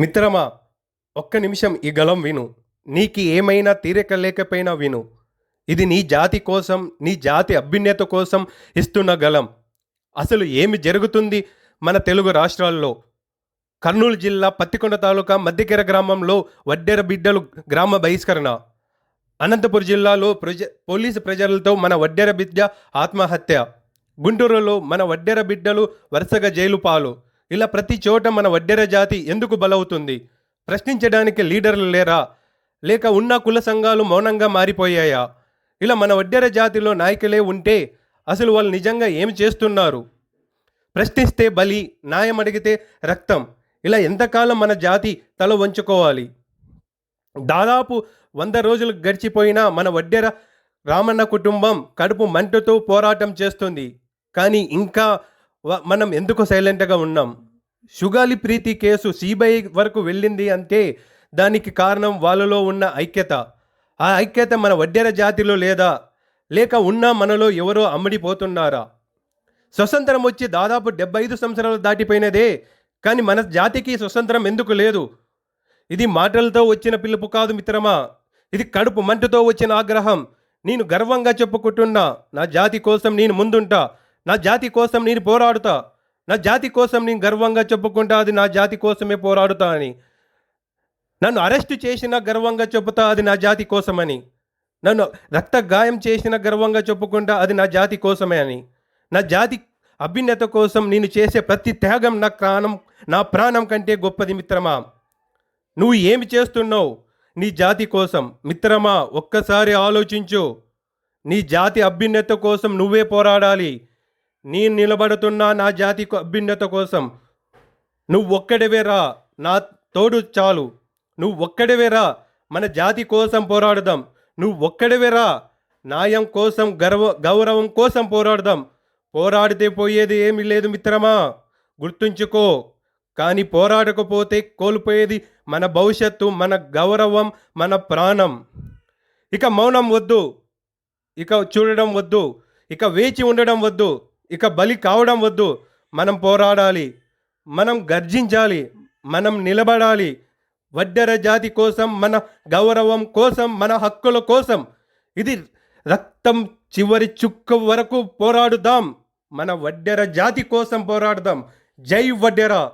మిత్రమా ఒక్క నిమిషం ఈ గలం విను. నీకు ఏమైనా తీరిక లేకపోయినా విను. ఇది నీ జాతి కోసం నీ జాతి అభ్యున్నత కోసం ఇస్తున్న గలం అసలు ఏమి జరుగుతుంది మన తెలుగు రాష్ట్రాల్లో? కర్నూలు జిల్లా పత్తికొండ తాలూకా మధ్యకెర గ్రామంలో వడ్డెర బిడ్డలు గ్రామ బహిష్కరణ. అనంతపురం జిల్లాలో ప్రజ పోలీసు ప్రజలతో మన వడ్డెర బిడ్డ ఆత్మహత్య. గుంటూరులో మన వడ్డెర బిడ్డలు వరుసగా జైలు పాలు. ఇలా ప్రతి చోట మన వడ్డెర జాతి ఎందుకు బలవుతుంది? ప్రశ్నించడానికి లీడర్లు లేరా? లేక ఉన్న కుల సంఘాలు మౌనంగా మారిపోయాయా? ఇలా మన వడ్డెర జాతిలో నాయకులే ఉంటే అసలు వాళ్ళు నిజంగా ఏం చేస్తున్నారు? ప్రశ్నిస్తే బలి న్యాయం అడిగితే రక్తం. ఇలా ఎంతకాలం మన జాతి తల వంచుకోవాలి? దాదాపు వంద రోజులు గడిచిపోయినా మన వడ్డెర రామన్న కుటుంబం కడుపు మంటతో పోరాటం చేస్తుంది. కానీ ఇంకా మనం ఎందుకు సైలెంట్గా ఉన్నాం? సుగాలి ప్రీతి కేసు సిబిఐ వరకు వెళ్ళింది అంటే దానికి కారణం వాళ్ళలో ఉన్న ఐక్యత. ఆ ఐక్యత మన వడ్డెర జాతిలో లేదా? లేక ఉన్న మనలో ఎవరో అమ్మిడిపోతున్నారా? స్వతంత్రం వచ్చి దాదాపు డెబ్బై ఐదు సంవత్సరాలు దాటిపోయినదే కానీ మన జాతికి స్వతంత్రం ఎందుకు లేదు? ఇది మాటలతో వచ్చిన పిలుపు కాదు మిత్రమా? ఇది కడుపు మంటతో వచ్చిన ఆగ్రహం. నేను గర్వంగా చెప్పుకుంటున్నా నా జాతి కోసం నేను ముందుంటా నా జాతి కోసం నేను పోరాడుతా. నా జాతి కోసం నేను గర్వంగా చెప్పుకుంటా అది నా జాతి కోసమే పోరాడుతా అని. నన్ను అరెస్ట్ చేసిన గర్వంగా చెబుతా అది నా జాతి కోసమని. నన్ను రక్త గాయం చేసిన గర్వంగా చెప్పుకుంటా అది నా జాతి కోసమే అని. నా జాతి అభ్యున్నత కోసం నేను చేసే ప్రతి త్యాగం నా ప్రాణం నా ప్రాణం కంటే గొప్పది మిత్రమా? నువ్వు ఏమి చేస్తున్నావు? నీ జాతి కోసం. మిత్రమా ఒక్కసారి ఆలోచించు. నీ జాతి అభ్యున్నత కోసం నువ్వే పోరాడాలి. నేను నిలబడుతున్నా నా జాతి అభ్యున్నత కోసం. నువ్వు ఒక్కడివే రా నా తోడు చాలు. నువ్వు ఒక్కడివే రా మన జాతి కోసం పోరాడదాం. నువ్వు ఒక్కడివే రా న్యాయం కోసం గర్వ గౌరవం కోసం పోరాడదాం. పోరాడితే పోయేది ఏమీ లేదు మిత్రమా. గుర్తుంచుకో కానీ పోరాడకపోతే కోల్పోయేది మన భవిష్యత్తు మన గౌరవం మన ప్రాణం. ఇక మౌనం వద్దు. ఇక చూడడం వద్దు. ఇక వేచి ఉండడం వద్దు. ఇక బలి కావడం వద్దు. మనం పోరాడాలి. మనం గర్జించాలి. మనం నిలబడాలి. వడ్డెర జాతి కోసం మన గౌరవం కోసం మన హక్కుల కోసం. ఇది రక్తం చివరి చుక్క వరకు పోరాడుదాం. మన వడ్డెర జాతి కోసం పోరాడుదాం. జై వడ్డెర.